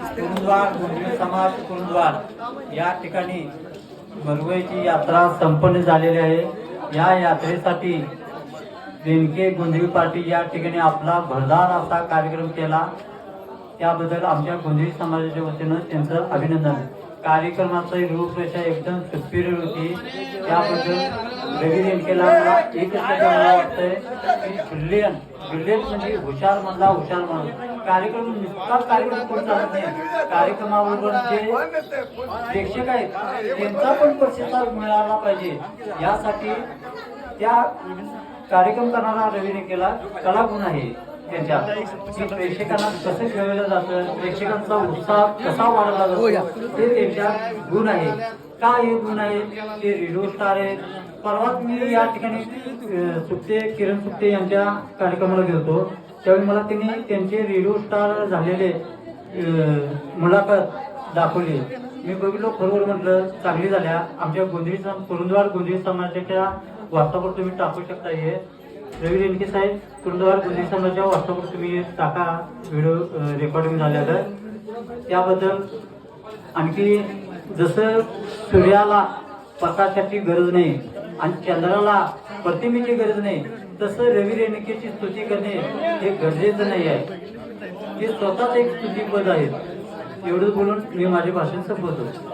कुरुंदवार गोंधळी समाज कुरुंदवार या ठिकाणी भरवईची यात्रा संपन्न झालेली आहे. या यात्रेसाठी बेनके गोंधळी पार्टी या ठिकाणी आपला भरदार असा कार्यक्रम केला. त्याबद्दल आमच्या गोंधळी समाजाच्या वतीनं त्यांचं अभिनंदन. कार्यक्रमाची रूपरेषा एकदम सुपिरियर होती. त्याबद्दल रवी केला मला. एकच मला वाटतंय की ब्रिलियन ब्रिलियन म्हणजे हुशार म्हणला हुशार म्हणून. कार्यक्रम नुसताच कार्यक्रम करून चालत नाही. कार्यक्रमाबरोबर जे प्रेक्षक आहेत त्यांचा पण प्रतिसाद मिळाला पाहिजे. यासाठी त्या कार्यक्रम करणारा रवी रेणकेला कलागुण आहे. त्यांच्या. की प्रेक्षकांना कसं खेळवलं जातं प्रेक्षकांचा उत्साह कसा वाढवला जातो ते त्यांच्या गुण आहे का हे गुण आहे ते रेडिओ स्टार आहेत. परवाच मी या ठिकाणी सुप्ते किरण सुप्ते यांच्या कार्यक्रमाला गेलतो. त्यावेळी मला त्यांनी त्यांचे रेडिओ स्टार झालेले मुलाखत दाखवली. मी बघितलो खरोबर म्हटलं चांगली झाल्या. आमच्या गोंधळी सम कुरुंदवार गोंधळी समाजाच्या व्हॉट्सअपवर तुम्ही टाकू शकता हे. रवी रेणके साहेब कुरुंदवार गोंधळी समाजाच्या व्हॉट्सअपवर तुम्ही टाका व्हिडिओ रेकॉर्डिंग झाल्या तर त्याबद्दल आणखी जसं सूर्याला प्रकाशाची गरज नाही आणि चंद्राला प्रतिमेची गरज नाही तसं रवी रेणकेची स्तुती करणे हे गरजेचं नाही आहे. हे स्वतःच एक स्तुतीपद आहे. एवढंच बोलून मी माझे भाषण संपवतो.